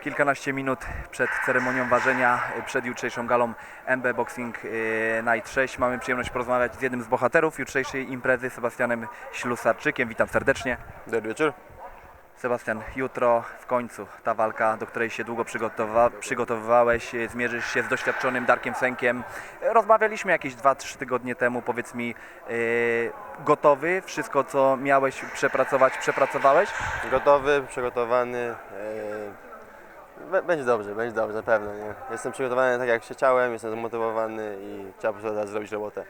Kilkanaście minut przed ceremonią ważenia, y, przed jutrzejszą galą MB Boxing y, Night 6 mamy przyjemność porozmawiać z jednym z bohaterów jutrzejszej imprezy, Sebastianem Ślusarczykiem. Witam serdecznie. Dobry wieczór. Sebastian, jutro w końcu ta walka, do której się długo przygotowa- przygotowywałeś, y, zmierzysz się z doświadczonym Darkiem Senkiem. Rozmawialiśmy jakieś 2-3 tygodnie temu, powiedz mi, y, gotowy? Wszystko, co miałeś przepracować, przepracowałeś? Gotowy, przygotowany. b- Będzie dobrze, będzie dobrze, na pewno. Nie? Jestem przygotowany tak jak się chciałem, jestem zmotywowany i chciałem po prostu teraz zrobić robotę.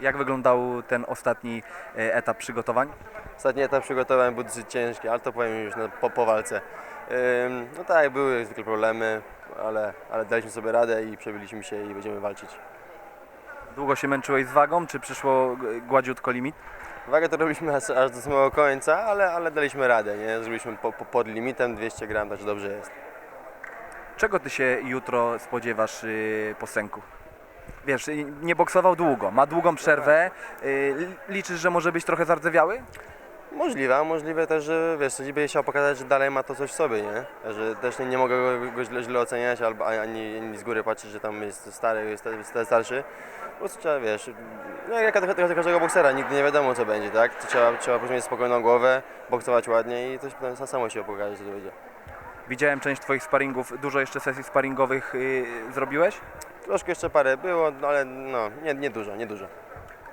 Jak wyglądał ten ostatni y, etap przygotowań? Ostatni etap przygotowań był dosyć ciężki, ale to powiem już na, po, po walce. Ym, No tak, były jak zwykle problemy, ale, ale daliśmy sobie radę i przebiliśmy się i będziemy walczyć. Długo się męczyłeś z wagą, czy przyszło gładziutko limit? Wagę to robiliśmy aż, aż do samego końca, ale, ale daliśmy radę, nie? Zrobiliśmy po, po, pod limitem 200 gram, także dobrze jest. Czego ty się jutro spodziewasz y, po sęku? Wiesz, y, nie boksował długo, ma długą przerwę. y, li- Liczysz, że może być trochę zardzewiały? Możliwe, możliwe też, że wiesz, będzie chciał pokazać, że dalej ma to coś w sobie, nie? Że też nie, nie mogę go, go źle, źle oceniać albo ani, ani z góry patrzeć, że tam jest stary, jest, jest starszy. Po prostu trzeba, wiesz, no jak każdego, każdego boksera, nigdy nie wiadomo co będzie, tak? Trzeba, trzeba później mieć spokojną głowę, boksować ładnie i coś potem samo się pokaże, co to będzie. Widziałem część twoich sparingów, dużo jeszcze sesji sparingowych y, zrobiłeś? Troszkę jeszcze parę było, no ale no, nie, nie dużo, nie dużo.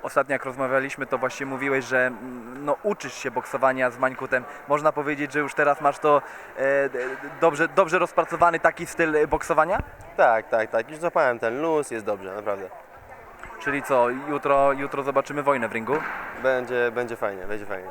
Ostatnio jak rozmawialiśmy, to właśnie mówiłeś, że mm, no, uczysz się boksowania z Mańkutem. Można powiedzieć, że już teraz masz to e, d- dobrze, dobrze rozpracowany taki styl y, boksowania? Tak, tak, tak, już złapałem ten luz, jest dobrze, naprawdę. Czyli co, jutro, jutro zobaczymy wojnę w ringu? Będzie, będzie fajnie, będzie fajnie.